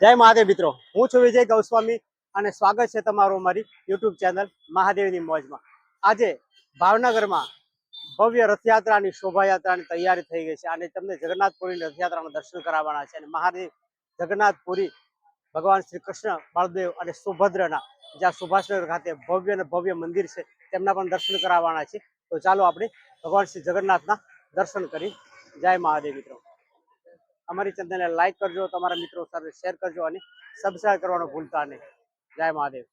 જય મહાદેવ મિત્રો. હું છું વિજય ગૌસ્વામી અને સ્વાગત છે તમારું અમારી યુટ્યુબ ચેનલ મહાદેવની મોજમાં. આજે ભાવનગરમાં ભવ્ય રથયાત્રાની શોભાયાત્રાની તૈયારી થઈ ગઈ છે અને તમને જગન્નાથપુરીની રથયાત્રાના દર્શન કરાવવાના છે અને મહાદેવ જગન્નાથપુરી ભગવાન શ્રી કૃષ્ણ, બળદેવ અને સુભદ્રના જ્યાં સુભાષનગર ખાતે ભવ્ય અને ભવ્ય મંદિર છે, તેમના પણ દર્શન કરાવવાના છે. તો ચાલો આપણે ભગવાન શ્રી જગન્નાથના દર્શન કરી જય મહાદેવ મિત્રો. અમારી ચેનલને લાઈક કરજો, તમારા મિત્રો સાથે શેર કરજો અને સબસ્ક્રાઈબ કરવાનું ભૂલતા નહીં. જય મહાદેવ.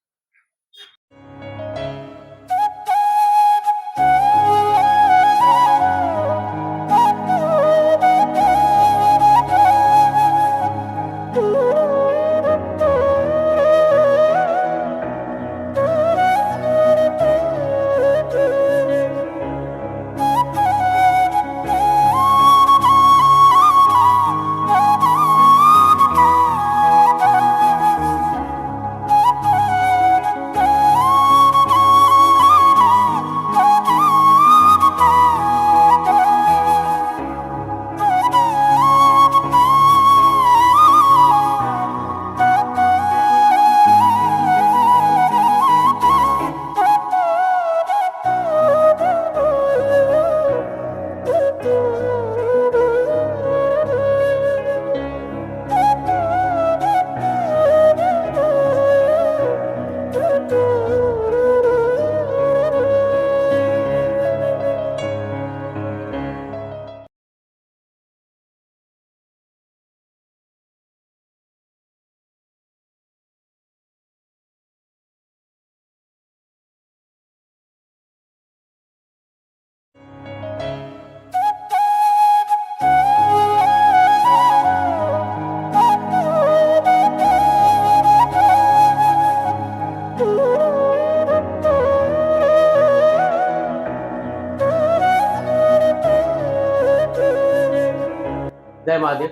જય મહાદેવ.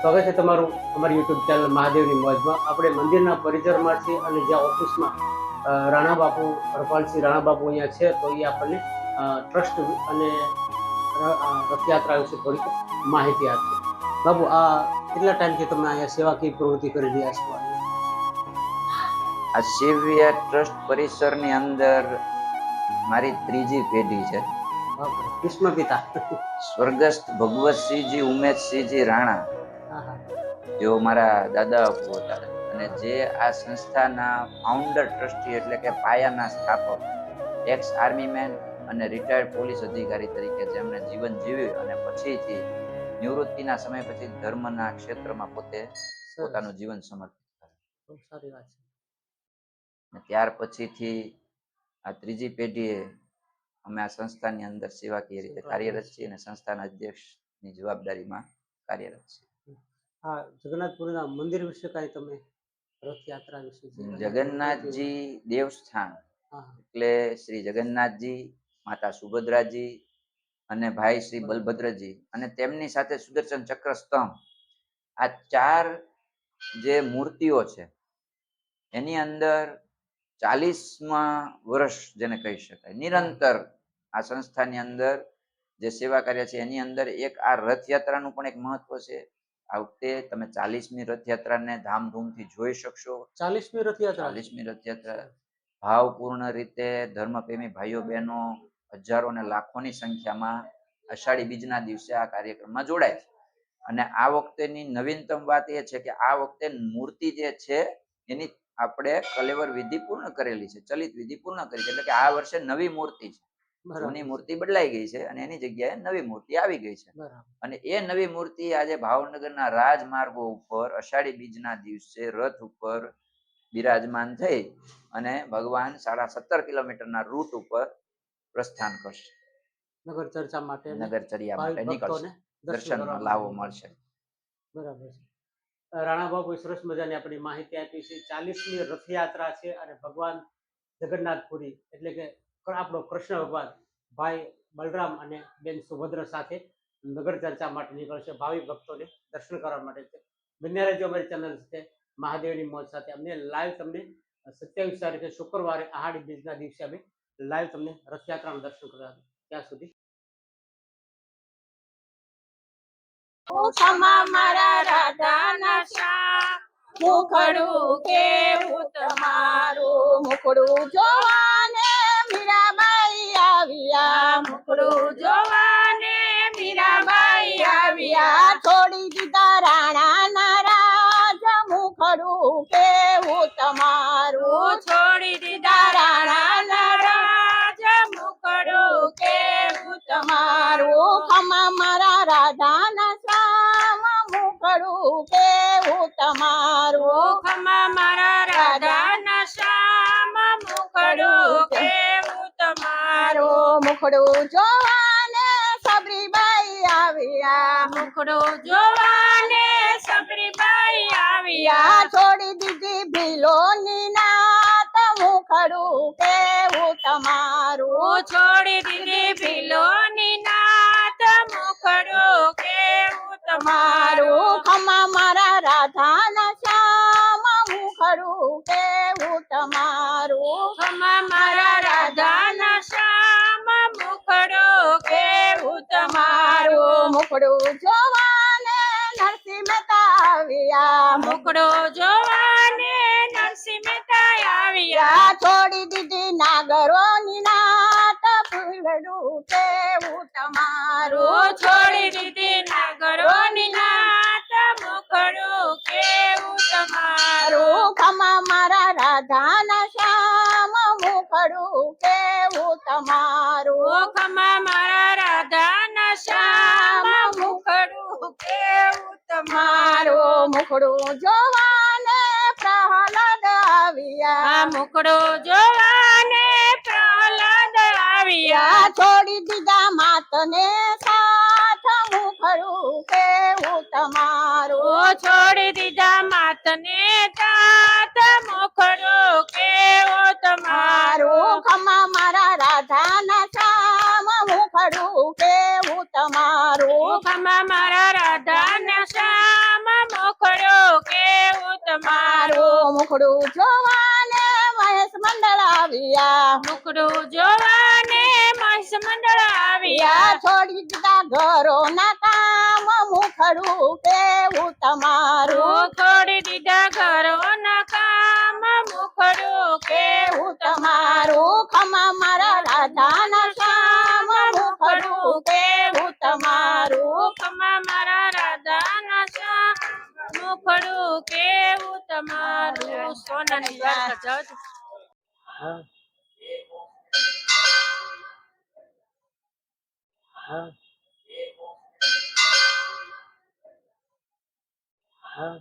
સ્વાગત છે તમારું, અમારી યુટ્યુબ ચેનલ મહાદેવની મોજમાં. આપણે મંદિરના પરિસરમાં છીએ અને જ્યાં ઓફિસમાં રાણા બાપુ હરપાલસિંહ રાણા બાપુ અહીંયા છે, તો એ આપણને ટ્રસ્ટ અને રથયાત્રા વિશે થોડીક માહિતી આપશે બાબુ આ કેટલા ટાઈમથી તમે અહીંયા સેવાકીય પ્રવૃત્તિ કરી રહ્યા છો? આ શિવવિહાર ટ્રસ્ટ પરિસરની અંદર મારી ત્રીજી પેઢી છે. ભીષ્મ પિતા સ્વર્ગસ્થ ભગવતસિંહજી ઉમેશસિંહજી રાણા. જેઓ મારા દાદા બાપુ હતા અને જે આ સંસ્થાના ફાઉન્ડર ટ્રસ્ટી એટલે કે પાયાના સ્થાપક એક્સ આર્મી મેન અને રિટાયર્ડ પોલીસ અધિકારી તરીકે જેમણે જીવન જીવ્યું અને પછીથી નિવૃત્તિના સમય પછી ધર્મના ક્ષેત્રમાં પોતે. પોતાનું જીવન સમર્પિત કર્યું સારી વાત છે ત્યાર પછીથી આ ત્રીજી પેઢીએ અમે આ સંસ્થાની અંદર સેવાકીય રીતે કાર્યરત છીએ અને સંસ્થાના અધ્યક્ષની જવાબદારીમાં કાર્યરત છીએ. હા જગન્નાથપુરીના મંદિર વિશે કાંઈ તમે રથયાત્રા વિશે જગન્નાથજી દેવસ્થાન. એટલે શ્રી જગન્નાથજી માતા સુભદ્રાજી અને ભાઈ શ્રી બલભદ્રજી અને તેમની સાથે સુદર્શન ચક્ર સ્તંભ. આ ચાર જે મૂર્તિઓ છે એની અંદર ચાલીસમાં વર્ષ જેને કહી શકાય નિરંતર આ સંસ્થાની અંદર જે સેવા કાર્ય છે એની અંદર એક આ રથયાત્રાનું પણ એક મહત્વ છે. આ વખતે તમે ચાલીસમી રથયાત્રાને ધામધૂમથી જોઈ શકશો. ચાલીસમી રથયાત્રા? ચાલીસમી રથયાત્રા. ભાવપૂર્ણ રીતે ધર્મપ્રેમી ભાઈઓ બહેનો હજારો અને લાખોની સંખ્યામાં અષાઢી બીજના દિવસે આ કાર્યક્રમમાં જોડાય છે. અને આ વખતેની નવીનતમ વાત એ છે કે આ વખતે મૂર્તિ જે છે એની આપણે કલેવર વિધિ પૂર્ણ કરેલી છે ચલિત વિધિ પૂર્ણ કરી છે. એટલે કે આ વર્ષે નવી મૂર્તિ છે. જૂની મૂર્તિ બદલાઈ ગઈ છે અને એની જગ્યાએ નવી મૂર્તિ આવી ગઈ છે. અને એ નવી મૂર્તિ આજે ભાવનગરના રાજમાર્ગો ઉપર અષાઢી બીજના દિવસે રથ ઉપર બિરાજમાન થઈ અને ભગવાન સાડા સત્તર કિલોમીટરના રૂટ ઉપર પ્રસ્થાન કરશે. નગર ચર્ચા માટે નગર ચર્યા માટે નીકળશે. દર્શન લાવો મળશે. બરાબર છે. રાણા બાબુએ સરસ મજાની આપણી માહિતી આપી છે. ચાલીસમી રથયાત્રા છે અને ભગવાન જગન્નાથપુરી એટલે કૃ- આપણો કૃષ્ણ ભગવાન ભાઈ બલરામ અને બેન સુભદ્ર સાથે નગર ચર્ચા માટે નીકળશે ભાવિ ભક્તોને દર્શન કરવા માટે છે. બન્યા રહેજો અમારી ચેનલ સાથે મહાદેવની મોજ સાથે અમને લાઈવ તમને સત્યાવીસ તારીખે શુક્રવારે આહાડી બીજના દિવસે અમે લાઈવ તમને રથયાત્રાનું દર્શન કરવા ત્યાં સુધી સમા મારા રાધાના શ્યામ મુખડું કેવું તમારું મુખડું જોવાને મીરાબાઈ આવ્યા. મુખડું જોવાને મીરાબાઈ આવ્યા. છોડી દીધા. જોવાને સબરીબાઈ આવ્યા. મુખડું જોવાને સબરીબાઈ આવ્યા. છોડી દીધી ભીલોની નાત. મુખડું કેવું તમારું? છોડી દીધી ભીલોની નાત. મુખડું કેવું તમારું? ખમા મારા રાધાના શ્યામ. મુખડું કેવું તમારું? ખમા મારા તમારું જોવાને નરસિંહ મહેતા આવ્યા. મુખડું જોવાને નરસિંહ મહેતા આવ્યા. છોડી દીધી નાગરોની નાત ફૂલડું કેવું તમારું છોડી દીધી નાગરોની નાત મોકડું કેવું તમારું. ખમા મારા રાધાના મુખડું જોવાને પ્રહલાદ આવ્યા. મુકડો જોવાને પ્રહલાદ આવ્યા. છોડી દીધા માતને સાથ મુકડો કે હું તમારો? છોડી દીધા માતને સાથ મુખડો કે હું તમારો? ખમા મારા રાધાના શ્યામ કે કેવું તમારું? ખમા તમારું જોવાને મહેશ મંડળ આવ્યા. મુખડું જોવાને મહેશ મંડળ આવ્યા. છોડી દીધા ઘરો ના કામ મુખડું કેવું તમારું? છોડી દીધા ઘરો ના કામ મુખડું કેવું તમારું? ખમા હા. હા. હા.